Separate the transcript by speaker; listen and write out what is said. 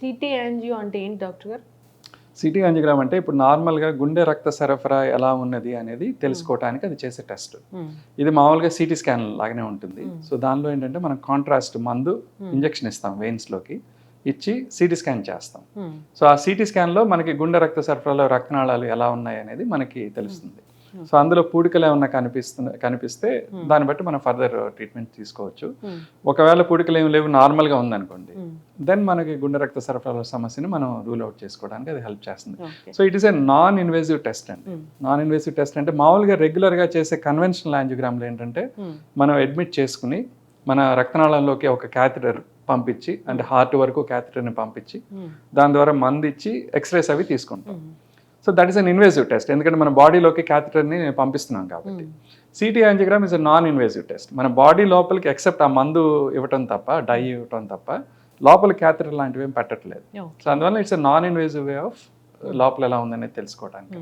Speaker 1: City angio అంటే ఏంటి doctor గారు?
Speaker 2: సిటీ యాంజియోగ్రామ్ అంటే ఇప్పుడు నార్మల్గా గుండె రక్త సరఫరా ఎలా ఉన్నది అనేది తెలుసుకోవడానికి అది చేసే టెస్ట్. ఇది మామూలుగా సిటీ స్కాన్ లాగానే ఉంటుంది. సో దానిలో ఏంటంటే మనం కాంట్రాస్ట్ మందు. ఇంజెక్షన్ ఇస్తాం వెయిన్స్లోకి ఇచ్చి సిటీ స్కాన్ చేస్తాం. సో ఆ సిటీ స్కాన్లో మనకి గుండె రక్త సరఫరాలో రక్తనాళాలు ఎలా ఉన్నాయి అనేది మనకి తెలుస్తుంది. సో అందులో పూడికలు ఏమన్నా కనిపిస్తుంది కనిపిస్తే. దాన్ని బట్టి మనం ఫర్దర్ ట్రీట్మెంట్ తీసుకోవచ్చు. ఒకవేళ పూడికలు ఏమి లేవు నార్మల్గా ఉందనుకోండి దెన్ మనకి గుండె రక్త సరఫరాల సమస్యని మనం రూల్ అవుట్ చేసుకోవడానికి అది హెల్ప్ చేస్తుంది. So it is a non invasive test అండి. నాన్ ఇన్వేసివ్ టెస్ట్ అంటే మామూలుగా రెగ్యులర్గా చేసే కన్వెన్షనల్ యాంజియోగ్రామ్లు ఏంటంటే మనం అడ్మిట్ చేసుకుని మన రక్తనాళంలోకి ఒక క్యాథెటర్ పంపించి అంటే హార్ట్ వరకు క్యాథెటర్ని పంపించి దాని ద్వారా మందు ఇచ్చి ఎక్స్రేస్ అవి తీసుకుంటాం. So that is an invasive test. ఎందుకంటే మన బాడీలోకి క్యాథెటర్ని పంపిస్తున్నాం కాబట్టి. CT angiogram is a non invasive test. మన బాడీ లోపలికి ఎక్సెప్ట్ ఆ మందు ఇవ్వటం తప్ప డై ఇవ్వటం తప్ప లోపల క్యాథెటర్ లాంటివి ఏం పెట్టట్లేదు సో అందువల్ల it's a non invasive way of లోపల ఎలా ఉందనేది తెలుసుకోవడానికి